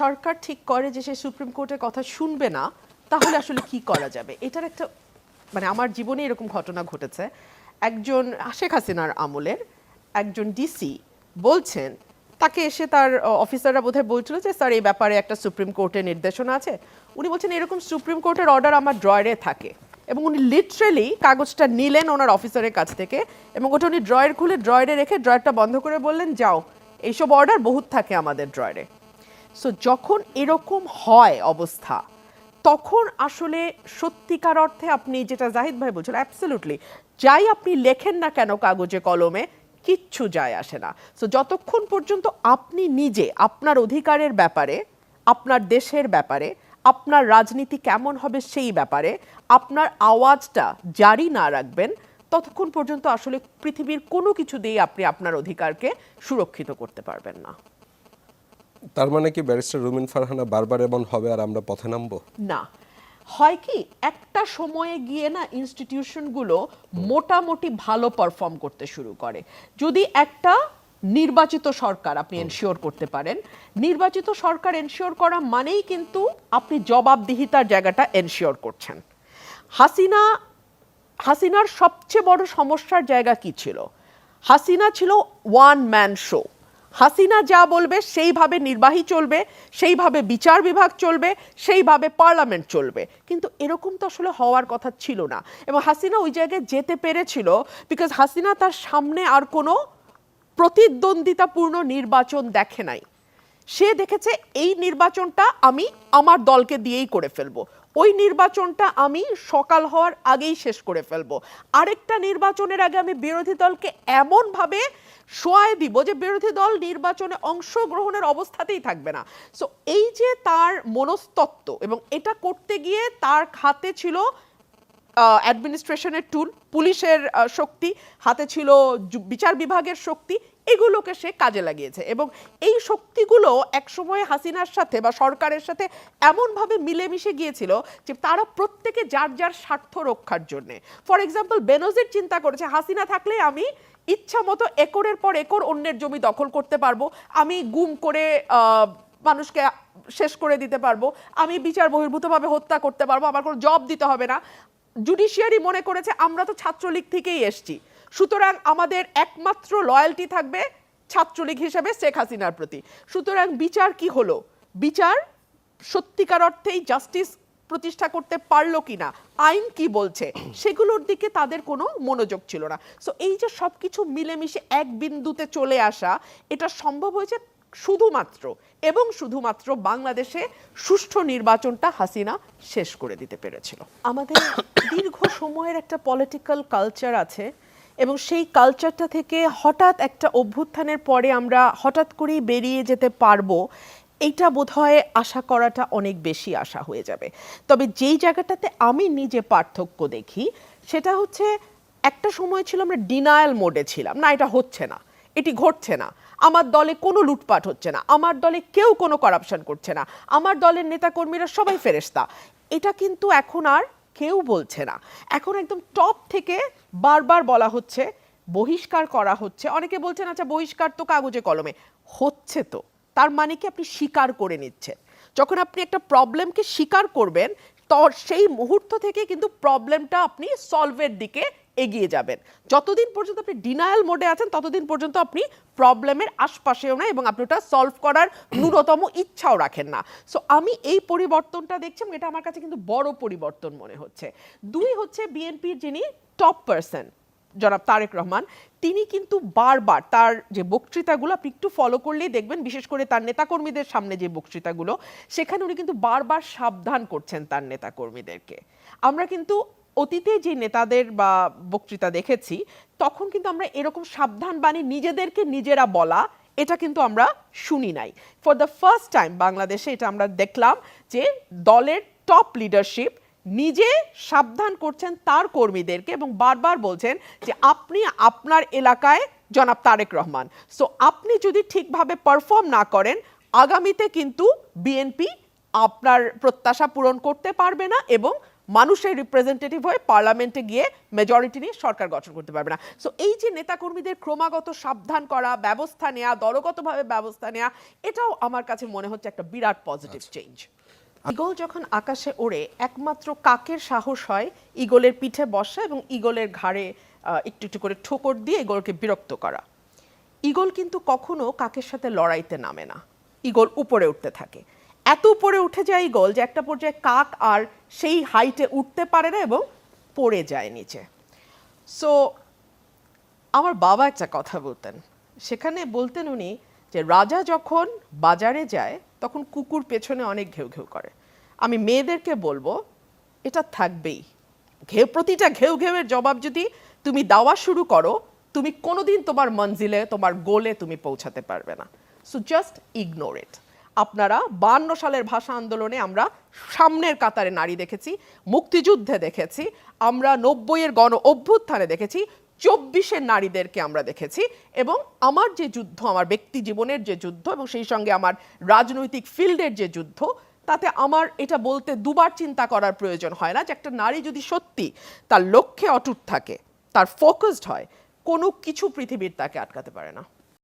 সরকার ঠিক করে যে সে সুপ্রিম কোর্টের কথা শুনবে না, তাহলে আসলে কি করা যাবে? এটার একটা মানে আমার জীবনে এরকম ঘটনা ঘটেছে। একজন শেখ হাসিনার আমলের একজন ডিসি বলছেন, তাকে এসে তার অফিসাররা বোধহয় বলছিল যে, স্যার, এই ব্যাপারে একটা সুপ্রিম কোর্টের নির্দেশনা আছে। উনি বলছেন, এরকম সুপ্রিম কোর্টের অর্ডার আমার ড্রয়ারে থাকে। এবং উনি লিটারেলি কাগজটা নিলেন ওনার অফিসারের কাছ থেকে এবং ওটা উনি ড্রয়ার খুলে ড্রয়ারে রেখে ড্রয়ারটা বন্ধ করে বললেন, যাও, এইসব অর্ডার বহুত থাকে আমাদের ড্রয়ারে। সো যখন এরকম হয় অবস্থা, তখন আসলে সত্যিকার অর্থে আপনি যেটা জাহিদ ভাই বলছেন অ্যাবসলিউটলি যাই আপনি লেখেন না কেন কাগজে, কলমে, কিচ্ছু যায় আসে না। সো যতক্ষণ পর্যন্ত আপনি নিজে, আপনার অধিকারের ব্যাপারে, আপনার দেশের ব্যাপারে, আপনার রাজনীতি কেমন হবে সেই ব্যাপারে, আপনার আওয়াজটা জারি না রাখবেন, ততক্ষণ পর্যন্ত আসলে পৃথিবীর কোনো কিছু দিয়ে আপনি আপনার অধিকারকে সুরক্ষিত করতে পারবেন না। তার মানে কি ব্যারিস্টার রুমিন ফারহানা বারবার এমন হবে আর আমরা পথে নামবো? না। হয় কি একটা সময়ে গিয়ে না ইনস্টিটিউশনগুলো মোটামুটি ভালো পারফর্ম করতে শুরু করে। যদি একটা নির্বাচিত সরকার আপনি এনশিওর করতে পারেন নির্বাচিত সরকার এনশিওর করা মানেই কিন্তু আপনি জবাবদিহিতার জায়গাটা এনশিওর করছেন। হাসিনা হাসিনার সবচেয়ে বড় সমস্যার জায়গা কি ছিল? হাসিনা ছিল ওয়ান ম্যান শো হাসিনা যা বলবে, সেইভাবে নির্বাহী চলবে, সেইভাবে বিচার বিভাগ চলবে, সেইভাবে পার্লামেন্ট চলবে। কিন্তু এরকম তো আসলে হওয়ার কথা ছিল না। এবং হাসিনা ওই জায়গায় যেতে পেরেছিল বিকজ হাসিনা তার সামনে আর কোনো প্রতিদ্বন্দ্বিতাপূর্ণ নির্বাচন দেখে নাই। সে দেখেছে, এই নির্বাচনটা আমি আমার দলকে দিয়েই করে ফেলব। ওই নির্বাচনটা আমি সকাল হওয়ার আগেই শেষ করে ফেলব। আরেকটা নির্বাচনের আগে আমি বিরোধী দলকে এমনভাবে সোয়ায় দিব যে বিরোধী দল নির্বাচনে অংশগ্রহণের অবস্থাতেই থাকবে না। সো এই যে তার মনস্তত্ব এবং এটা করতে গিয়ে তার খাতে ছিল অ্যাডমিনিস্ট্রেশনের টুল পুলিশের শক্তি, হাতে ছিল বিচার বিভাগের শক্তি, এগুলোকে সে কাজে লাগিয়েছে। এবং এই শক্তিগুলো একসময় হাসিনার সাথে বা সরকারের সাথে এমনভাবে মিলেমিশে গিয়েছিল যে তারা প্রত্যেকে যার যার স্বার্থ রক্ষার জন্যে। ফর এক্সাম্পল বেনজির চিন্তা করেছে, হাসিনা থাকলে আমি ইচ্ছা মতো একরের পর একর অন্যের জমি দখল করতে পারব, আমি গুম করে মানুষকে শেষ করে দিতে পারব, আমি বিচার বহির্ভূতভাবে হত্যা করতে পারব, আমার কোনো জব দিতে হবে না। জুডিশিয়ারি মনে করেছে, আমরা তো ছাত্রলীগ থেকেই এসছি। সুতরাং আমাদের একমাত্র লয়্যালটি থাকবে ছাত্রলীগ হিসেবে শেখ হাসিনার প্রতি। সুতরাং বিচার কি হলো? বিচার সত্যিকার অর্থেই জাস্টিস প্রতিষ্ঠা করতে পারল কিনা, আইন কি বলছে, সেগুলোর দিকে তাদের কোনো মনোযোগ ছিল না। সো এই যে সব কিছু মিলেমিশে এক বিন্দুতে চলে আসা, এটা সম্ভব হয়েছে শুধুমাত্র এবং শুধুমাত্র বাংলাদেশে সুষ্ঠু নির্বাচনটা হাসিনা শেষ করে দিতে পেরেছিল। আমাদের দীর্ঘ সময়ের একটা পলিটিক্যাল কালচার আছে এবং সেই কালচারটা থেকে হঠাৎ একটা অভ্যুত্থানের পরে আমরা হঠাৎ করেই বেরিয়ে যেতে পারব, এইটা বোধহয় আশা করাটা অনেক বেশি আশা হয়ে যাবে। তবে যেই জায়গাটাতে আমি নিজে পার্থক্য দেখি, সেটা হচ্ছে একটা সময় ছিল আমরা ডিনায়াল মোডে ছিলাম। না, এটা হচ্ছে না। এটি ঘটছে না। আমার দলে কোনো লুটপাট হচ্ছে না। আমার দলে কেউ কোনো করাপশন করছে না। আমার দলের নেতাকর্মীরা সবাই ফেরেস্তা এটা কিন্তু এখন আর কেউ বলছে না। এখন একদম টপ থেকে বারবার বলা হচ্ছে, বহিষ্কার করা হচ্ছে। অনেকে বলছেন আচ্ছা বহিষ্কার তো কাগজে কলমে। হচ্ছে তো। তার মানে কি আপনি স্বীকার করে নিচ্ছেন। যখন আপনি একটা প্রবলেমকে স্বীকার করবেন তো সেই মুহূর্ত থেকে কিন্তু প্রবলেমটা আপনি সলভের দিকে এগিয়ে যাবেন। যতদিন পর্যন্ত আপনি ডিনায়াল মোডে আছেন, ততদিন পর্যন্ত আপনি প্রবলেমের আশপাশেও না এবং আপনি ওটা সলভ করার ন্যূনতম ইচ্ছাও রাখেন না। সো আমি এই পরিবর্তনটা দেখছি এটা আমার কাছে কিন্তু বড় পরিবর্তন মনে হচ্ছে। দুই হচ্ছে বিএনপির যিনি টপ পার্সন জনাব তারেক রহমান, তিনি কিন্তু বারবার তার যে বক্তৃতাগুলো আপনি একটু ফলো করলেই দেখবেন, বিশেষ করে তার নেতাকর্মীদের সামনে যে বক্তৃতাগুলো, সেখানে উনি কিন্তু বারবার সাবধান করছেন তার নেতাকর্মীদেরকে। আমরা কিন্তু অতীতে যে নেতাদের বা বক্তৃতা দেখেছি, তখন কিন্তু আমরা এরকম সাবধান বাণী নিজেদেরকে নিজেরা বলা, এটা কিন্তু আমরা শুনি নাই। ফর দ্য ফার্স্ট টাইম বাংলাদেশে এটা আমরা দেখলাম যে দলের টপ লিডারশিপ নিজে সাবধান করছেন তার কর্মীদেরকে এবং বারবার বলছেন যে আপনি আপনার এলাকায় জনাব তারেক রহমান। সো আপনি যদি ঠিকভাবে পারফর্ম না করেন আগামীতে কিন্তু বিএনপি আপনার প্রত্যাশা পূরণ করতে পারবে না এবং মানুষের রিপ্রেজেন্টেটিভ হয়ে পার্লামেন্টে গিয়ে মেজরিটি নিয়ে সরকার গঠন করতে পারবে না। সো এই যে নেতাকর্মীদের ক্রমাগত সাবধান করা ব্যবস্থা নেওয়া দলগতভাবে ব্যবস্থা নেওয়া এটাও আমার কাছে মনে হচ্ছে একটা বিরাট পজিটিভ চেঞ্জ ইগল যখন আকাশে ওড়ে, একমাত্র কাকের সাহস হয় ইগলের পিঠে বসা এবং ইগলের ঘাড়ে একটু একটু করে ঠোকর দিয়ে ইগলকে বিরক্ত করা। ইগল কিন্তু কখনো কাকের সাথে লড়াইতে নামে না। ইগল উপরে উঠতে থাকে। এত উপরে উঠে যায় ইগল যে একটা পর্যায়ে কাক আর সেই হাইটে উঠতে পারে না এবং পড়ে যায় নিচে। সো আমার বাবা একটা কথা বলতেন। সেখানে বলতেন উনি যে, রাজা যখন বাজারে যায়, তখন কুকুর পেছনে অনেক ঘেউ ঘেউ করে। আমি মেয়েদেরকে বলব, এটা থাকবেই। ঘেউ, প্রতিটা ঘেউ ঘেউয়ের জবাব যদি তুমি দেওয়া শুরু করো, তুমি কোনোদিন তোমার মঞ্জিলে, তোমার গোলে তুমি পৌঁছাতে পারবে না। সো জাস্ট ইগনোর ইট আপনারা বান্ন সালের ভাষা আন্দোলনে আমরা সামনের কাতারে নারী দেখেছি, মুক্তিযুদ্ধে দেখেছি, আমরা নব্বইয়ের গণ অভ্যুত্থানে দেখেছি, চব্বিশের নারীদেরকে আমরা দেখেছি এবং আমার যে যুদ্ধ, আমার ব্যক্তি জীবনের যে যুদ্ধ এবং সেই সঙ্গে আমার রাজনৈতিক ফিল্ডের যে যুদ্ধ তাতে আমার এটা বলতে দুবার চিন্তা করার প্রয়োজন হয় না যে একটা নারী যদি সত্যি তার লক্ষ্যে অটুট থাকে, তার ফোকাসড হয়, কোনো কিছু পৃথিবীর তাকে আটকাতে পারে না।